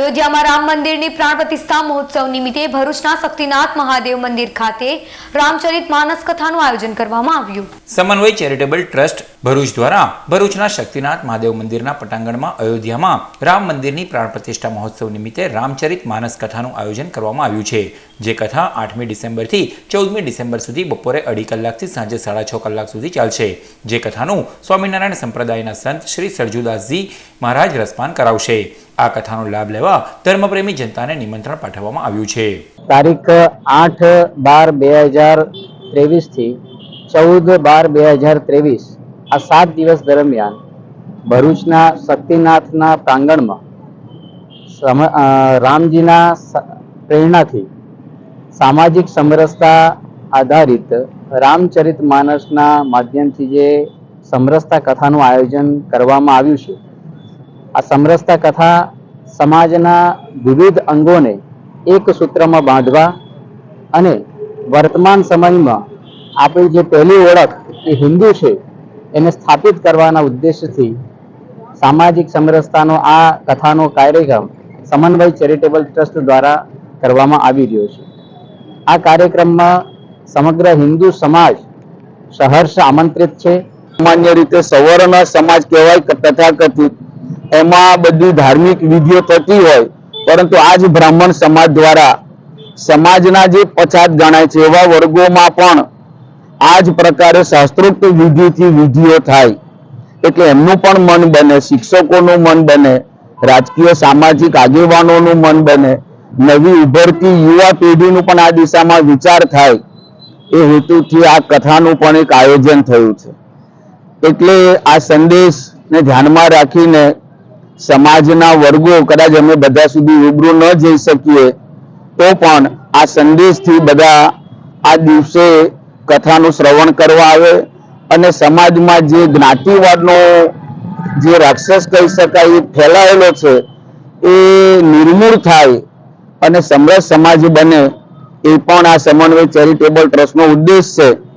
અયોધ્યામાં રામ મંદિરની પ્રાણ પ્રતિષ્ઠા મહોત્સવ નિમિત્તે ભરૂચના શક્તિનાથ મહાદેવ મંદિર ખાતે રામચરિત માનસ કથાનું આયોજન કરવામાં આવ્યું. સમન્વય ચેરિટેબલ ટ્રસ્ટ ભરૂચ દ્વારા ભરૂચના શક્તિનાથ મહાદેવ મંદિરના પટાંગણમાં અયોધ્યામાં રામ મંદિરની પ્રાણ પ્રતિષ્ઠા મહોત્સવ નિમિત્તે રામચરિત માનસ કથાનું આયોજન કરવામાં આવ્યું છે. જે કથા આઠમી ડિસેમ્બરથી ચૌદમી ડિસેમ્બર સુધી બપોરે અઢી કલાકથી સાંજે સાડા છ કલાક સુધી ચાલશે. જે કથાનું સ્વામિનારાયણ સંપ્રદાયના સંત શ્રી સરજુદાસજી મહારાજ રસપાન કરાવશે. આ કથાનો લાભ લેવા ધર્મપ્રેમી જનતાને નિમંત્રણ પાઠવવામાં આવ્યું છે. તારીખ આઠ બાર બે હજાર ત્રેવીસથી ચૌદ બાર બે હજાર ત્રેવીસ આ સાત દિવસ દરમિયાન ભરૂચના શક્તિનાથના પ્રાંગણમાં રામજીના પ્રેરણાથી સામાજિક સમરસતા આધારિત રામચરિત માનસના માધ્યમથી જે સમરસતા કથાનું આયોજન કરવામાં આવ્યું છે, આ સમરસતા કથા સમાજના વિવિધ અંગોને એક સૂત્રમાં બાંધવા અને વર્તમાન સમયમાં આપણી જે પહેલી ઓળખ એ હિન્દુ છે એને સ્થાપિત કરવાના ઉદ્દેશથી સામાજિક સમરસતાનો આ કથાનો કાર્યક્રમ સમન્વય ચેરિટેબલ ટ્રસ્ટ દ્વારા કરવામાં આવી રહ્યો છે. આ કાર્યક્રમમાં સમગ્ર હિન્દુ સમાજ સહર્ષ આમંત્રિત છે. સામાન્ય રીતે સવર્ણ સમાજ કહેવાય તથાકથિત. એમાં બધી ધાર્મિક વિધિઓ થતી હોય, પરંતુ આજ બ્રાહ્મણ સમાજ દ્વારા સમાજના જે પછાત ગણાય છે એવા વર્ગોમાં પણ આ જ પ્રકારે શાસ્ત્રોક્ત વિધિથી વિધિઓ થાય. એટલે એમનું પણ મન બને, શિક્ષકોનું મન બને, રાજકીય સામાજિક આગેવાનોનું મન બને, નવી ઉભરતી યુવા પેઢીનું પણ આ દિશામાં વિચાર થાય. એ હેતુથી આ કથાનું પણ એક આયોજન થયું છે. એટલે આ સંદેશને ધ્યાનમાં રાખીને સમાજના વર્ગો, કદાચ અમે બધા સુધી રૂબરૂ ન જઈ શકીએ, તો પણ આ સંદેશથી બધા આ દિવસે કથાનું શ્રવણ કરવા આવે અને સમાજમાં જે જ્ઞાતિવાદનો જે રાક્ષસ કહી શકાય, એ ફેલાયેલો છે, એ નિર્મૂળ થાય અને સમરસ સમાજ બને, એ પણ આ સમન્વય ચેરિટેબલ ટ્રસ્ટનો ઉદ્દેશ છે.